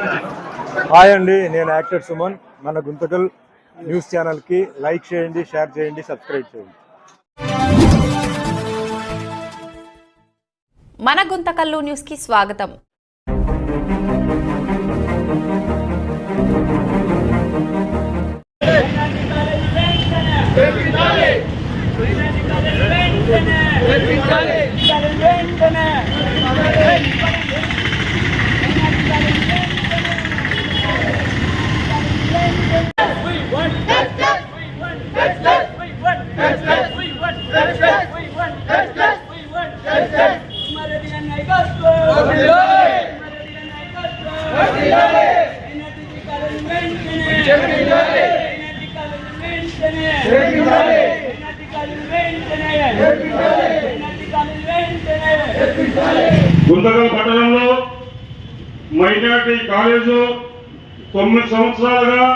Hi అండి నేను actor Suman. మన గుంతకల్ న్యూస్ ఛానల్కి లైక్ చేయండి షేర్ చేయండి సబ్స్క్రైబ్ చేయండి. మన గుంతకల్లు న్యూస్కి స్వాగతం. గుంతకల్ పట్టణంలో మైనార్టీ కాలేజు తొమ్మిది సంవత్సరాలుగా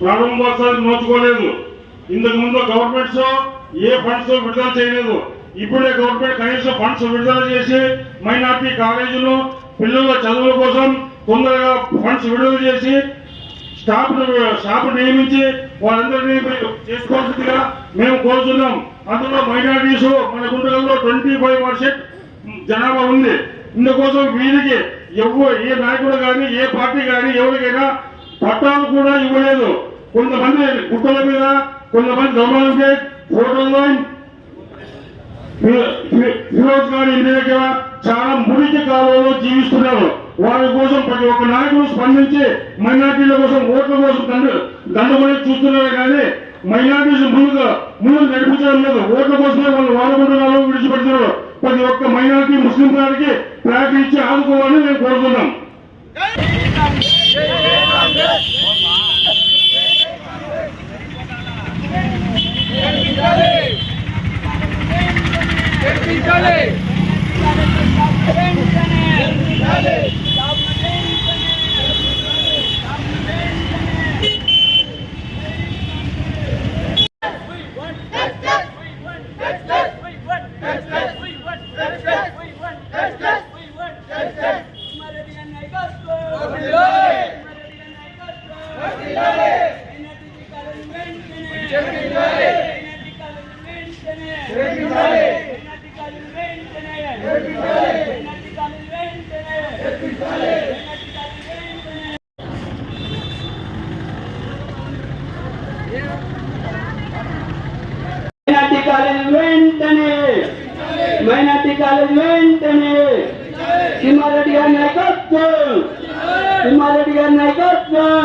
ప్రారంభోత్సవాలు నోచుకోలేదు. ఇంతకు ముందు గవర్నమెంట్స్ ఏ ఫండ్స్ విడుదల చేయలేదు. ఇప్పుడే గవర్నమెంట్ కనీసం ఫండ్స్ విడుదల చేసి మైనార్టీ కాలేజీలు పిల్లల చదువుల కోసం తొందరగా ఫండ్స్ విడుదల చేసి స్టాఫ్ స్టాఫ్ నియమించి వాళ్ళందరినీ చేసుకోవాల్సిందిగా మేము కోరుతున్నాం. అందులో మైనార్టీస్ మన గుంటకల్లో ట్వంటీ ఫైవ్ పర్సెంట్ జనాభా ఉంది. ఇందుకోసం వీరికి ఎవరు ఏ నాయకుడు కానీ ఏ పార్టీ కానీ ఎవరికైనా పట్టాలు కూడా ఇవ్వలేదు. కొంతమంది గుట్టల మీద కొంతమంది దొంగలకి ఫోటోల్లో ఈరోజు కానీ ఇంటి దగ్గర చాలా మురికి కాలంలో జీవిస్తున్నారు. వారి కోసం ప్రతి ఒక్క నాయకుడు స్పందించి మైనార్టీల కోసం ఓట్ల కోసం దండు దండమని చూస్తున్నారు కానీ మైనార్టీస్ ముందుగా ముందు నడిపించడం లేదు. ఓట్ల కోసమే వాళ్ళు వాడుకుంటున్నారు విడిచిపెడుతున్నారు ప్రతి ఒక్క మైనార్టీ ముస్లిం గారికి ప్లాట్ ఇచ్చి ఆదుకోవాలని మేము కోరుతున్నాం. మైనార్టీ కాలేజ్ వెంటనే మైనార్టీ కాలేజ్ వెంటనే సింహారెడ్డి గారి నాయకత్వం సింహారెడ్డి గారి నాయకత్వం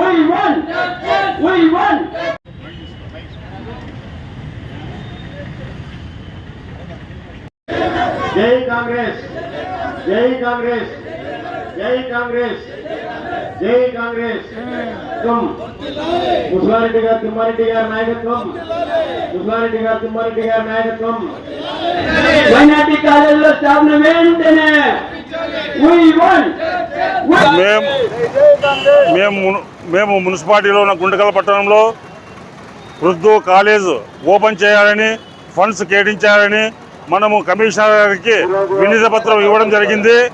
we won. We won. we జై కాంగ్రెస్ జై కాంగ్రెస్ జై కాంగ్రెస్ జై కాంగ్రెస్. కమ్ గారు తిమ్మారెడ్డి గారి నాయకత్వం. ముసలారెడ్డి గారు తిమ్మారెడ్డి గారి నాయకత్వం. వైనాటి కాలేజీలో స్థాపన వెంటనే మేము మేము మేము మున్సిపాలిటీలో ఉన్న గుంటకల్ పట్టణంలో వృద్ధు కాలేజ్ ఓపెన్ చేయాలని ఫండ్స్ కేటించాలని మనము కమిషనర్ గారికి వినీత పత్రం ఇవ్వడం జరిగింది.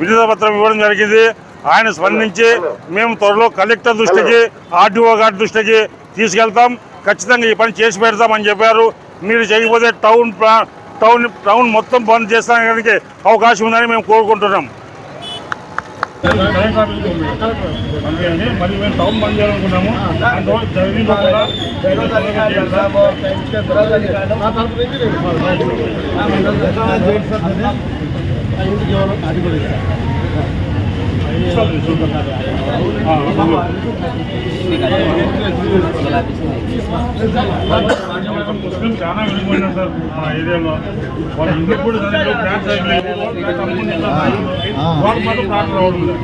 వినీత పత్రం ఇవ్వడం జరిగింది. ఆయన స్పందించి మేము త్వరలో కలెక్టర్ దృష్టికి ఆర్డీఓ గారి దృష్టికి తీసుకెళ్తాం. ఖచ్చితంగా ఈ పని చేసి పెడతామని చెప్పారు. మీరు చేయకపోతే టౌన్ ప్లా- టౌన్ టౌన్ మొత్తం బంద్ చేస్తానికి అవకాశం ఉందని మేము కోరుకుంటున్నాం. మరి మేము టౌన్ బంద్ చేయాలనుకున్నాము జరిగిందో కూడా ముస్లిం చాలా వెళ్ళిపోయినారు సార్ మా ఏరియాలో వాళ్ళ కూడా ఫ్లాట్ వాళ్ళు మాత్రం ఫ్లాట్ రావడం లేదు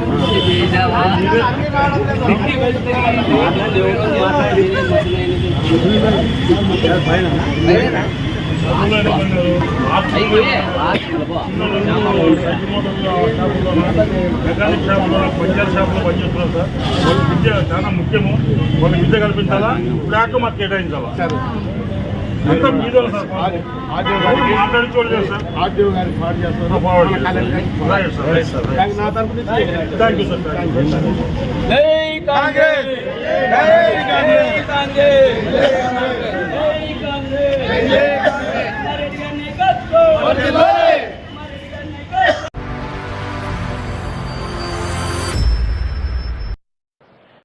మెకానిక్ షాపులో పంచర్ షాపులో పనిచేస్తున్నారు సార్ వాళ్ళ విద్య చాలా ముఖ్యము వాళ్ళ విద్య కల్పించాలా ఫ్లాట్ మాకు కేటాయించాలా అంతా sir sir sir thank you sir Congress